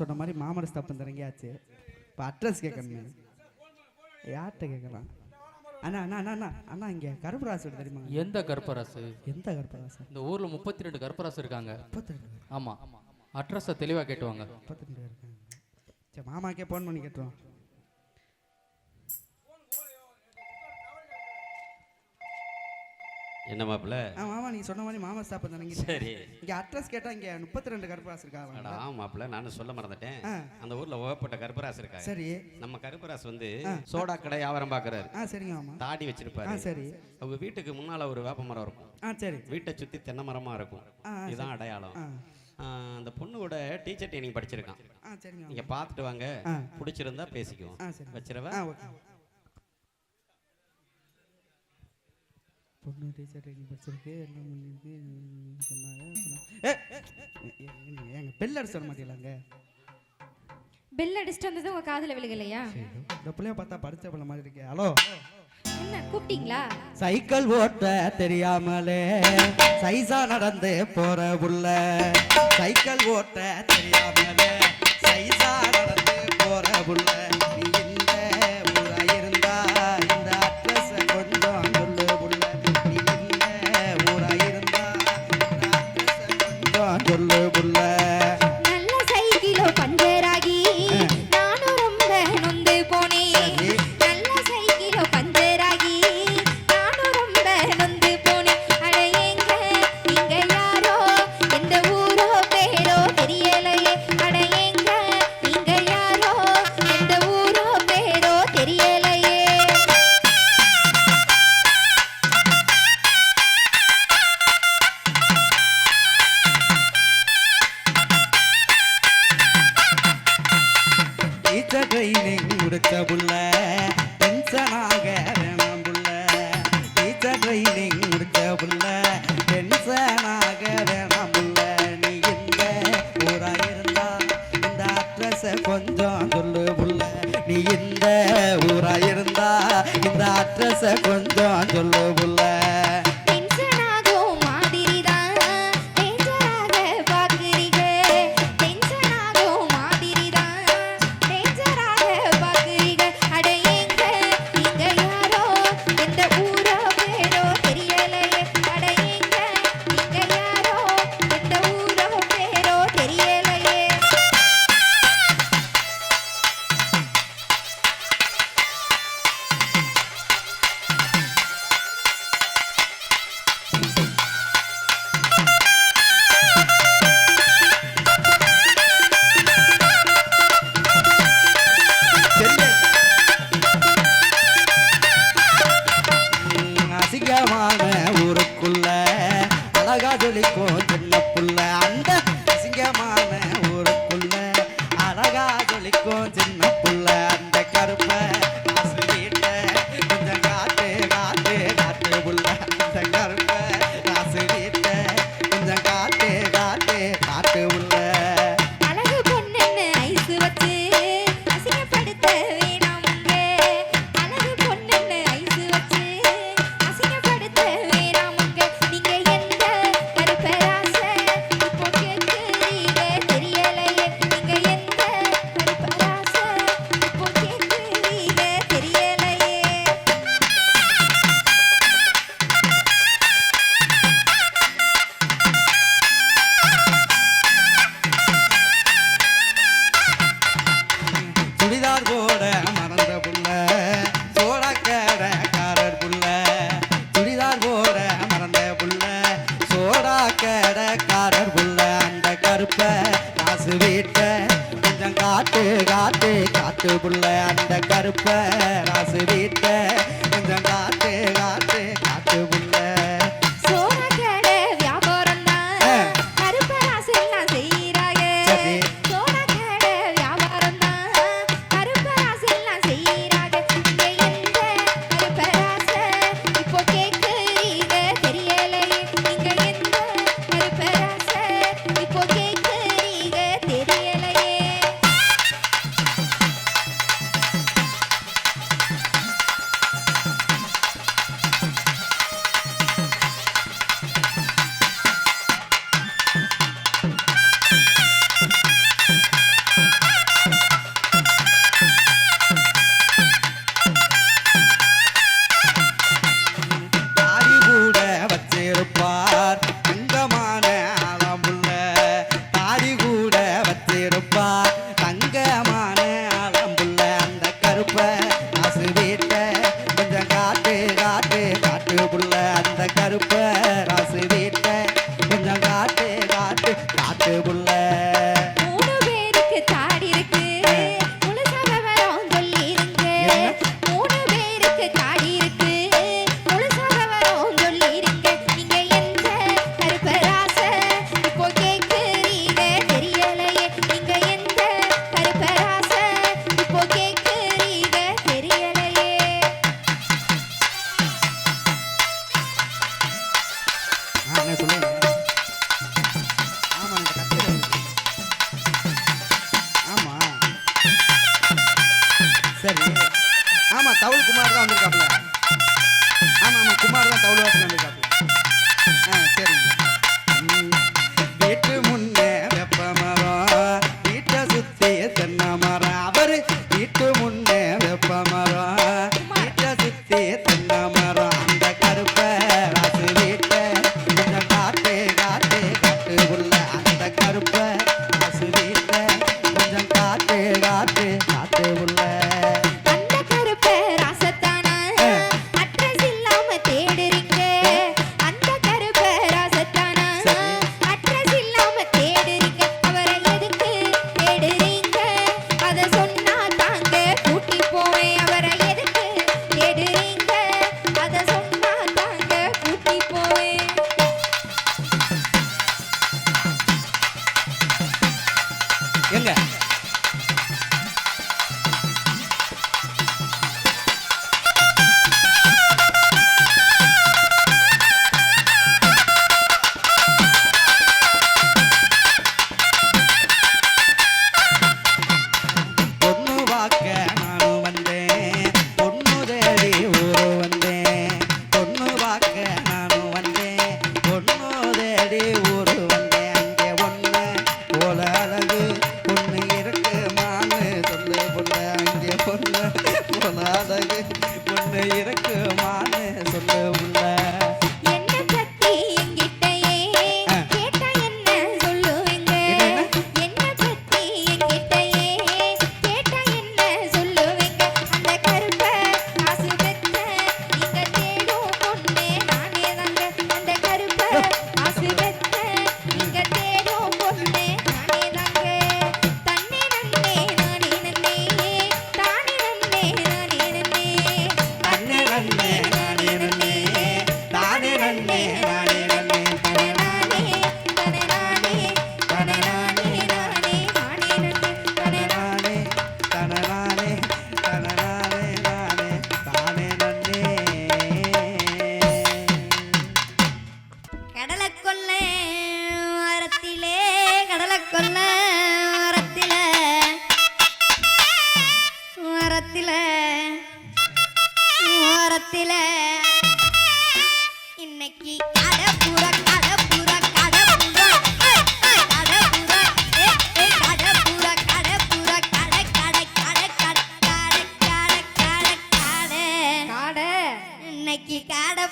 சொன்ன மாதிரி மாமர ஸ்தாப்பம் இறங்கியாச்சு. இப்போ அட்ரஸ் கேட்கணும். யார்கிட்ட கேட்கலாம்? அண்ணா அண்ணா அண்ணா அண்ணா அண்ணா இங்கே கருப்பராசு தெரியுமா? எந்த கர்ப்பராசு? எந்த கருப்பராசு? இந்த ஊர்ல முப்பத்தி ரெண்டு கர்ப்பராசு இருக்காங்க. முப்பத்தி ரெண்டு பேர். ஆமா. அட்ரஸை தெளிவா கேட்டுவாங்க முப்பத்தி ரெண்டு இருக்காங்க. சரி மாமாக்கே ஃபோன் பண்ணி கேட்டுருவோம். என்ன மாப்பிள்ள? மாமா நீ சொன்ன மாதிரி மாமா ஸ்தாப்பம் இறங்கி சரி. இங்கே அட்ரஸ் கேட்டால் இங்கே முப்பத்தி ரெண்டு கருப்பராசு இருக்காங்க. ஆமா மாப்பிள்ள நானும் சொல்ல மறந்துட்டேன். அந்த ஊர்ல ஓகப்பட்ட கருப்பராசு இருக்காங்க சரி. நம்ம கருப்பராசு வந்து சோடா கடை வியாபாரம் பாக்குறாரு. சரிங்க மாமா. தாடி வச்சிருப்பாரு. சரி. அவங்க வீட்டுக்கு முன்னால ஒரு வேப்ப மரம் இருக்கும். சரி. வீட்டை சுத்தி தென்னை மரமா இருக்கும். இதுதான் அடையாளம். அந்த பொண்ணோட டீச்சர் ட்ரைனிங் படிச்சிருக்கான். நீங்க பார்த்துட்டு வாங்க. பிடிச்சிருந்தா பேசிக்குவோம். ஆ பொண்ணு டீச்சர் ட்ரைனிங் படிச்சிருக்கு என்ன பண்ணிருக்கு சொன்னாங்க. சொன்னா- ஏ, ஏ, ஏங்க, பெல் அடிச்சு சொல்ல மாட்டீங்களாங்க பெல் அடிச்சுட்டு வந்தது உங்க காதுல விழுகலையா? இந்த பிள்ளைய பார்த்தா படிச்ச பிள்ளை மாதிரி இருக்கே. ஹலோ என்ன கூப்பிட்டீங்களா? சைக்கிள் ஓட்ட தெரியாமலே சைசா நடந்து போற புள்ள சைக்கிள் ஓட்ட தெரியாமலே. back. தவுள் குமார் தான் வந்திருக்காப்ல ஆமாம் ஆமாம் குமார் தான் தவுள் வாசன் வந்திருக்காப்ல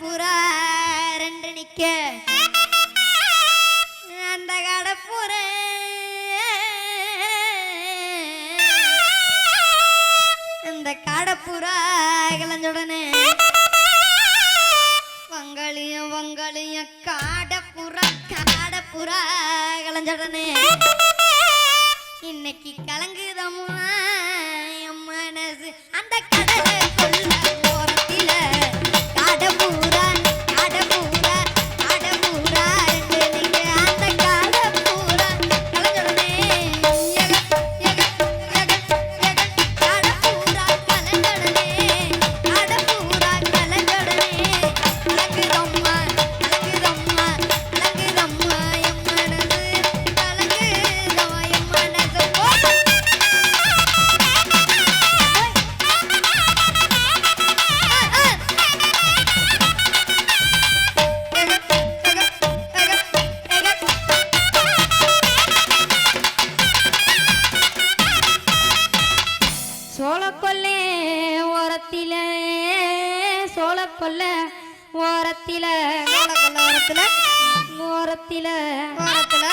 புறா ரெண்டு நிக்க. ஓரத்தில ஓரத்துல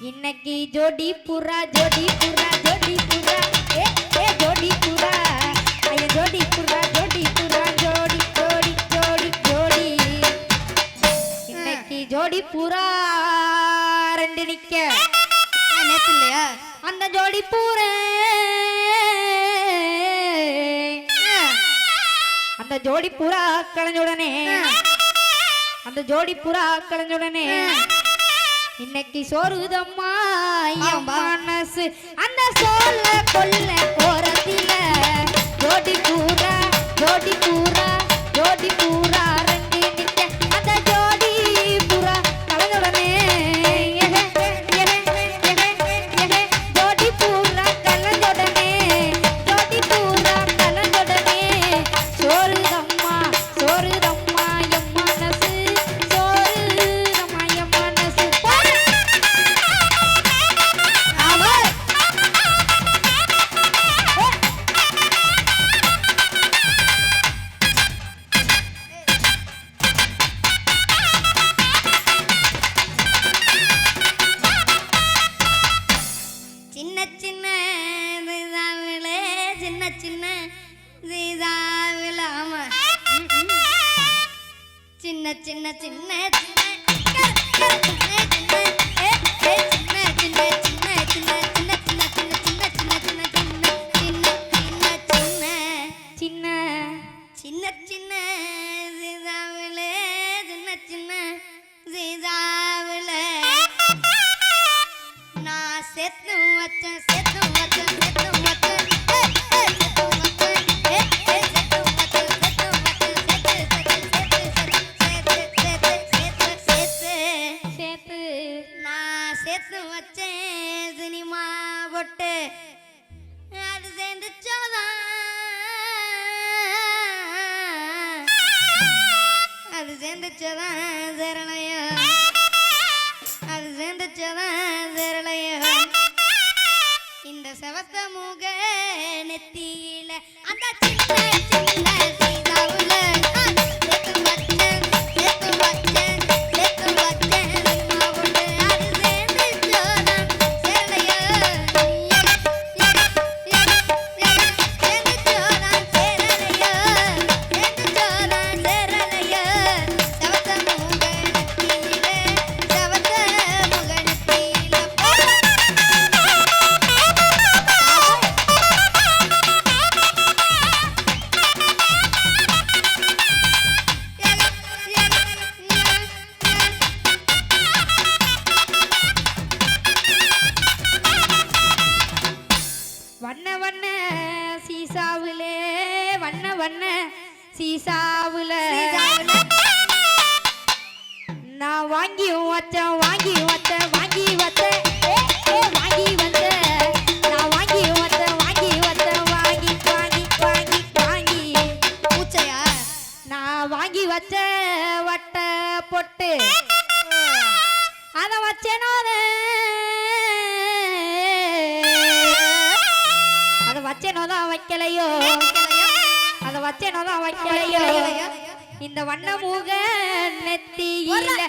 இன்னைக்கு ஜோடி புறா ஜோடி புறா ஜோடி புறா ஏ ஏ ஜோடி புறா ஐயா ஜோடி புறா ஜோடி புறா ஜோடி ஜோடி ஜோடி. ஜோடி இன்னைக்கு ஜோடி புறா ரெண்டு நிக்க. நேத்து இல்லையா? அந்த ஜோடி பூரே அந்த ஜோடி புறா கலைஞ்ச அந்த ஜோடி புறா கலைஞ்சுடனே இன்னைக்கு சோறுதம்மா மனசு அந்த சோல கொல்ல போறதில ஜோடி பூரா ஜோடி பூரா ஜோடி பூரா chinna chinna chinna chinna chinna chinna chinna chinna chinna chinna chinna chinna chinna chinna அந்த செவத்த முக நெத்தியில அந்த சின்ன சின்ன சீதாவுல நெத்தியில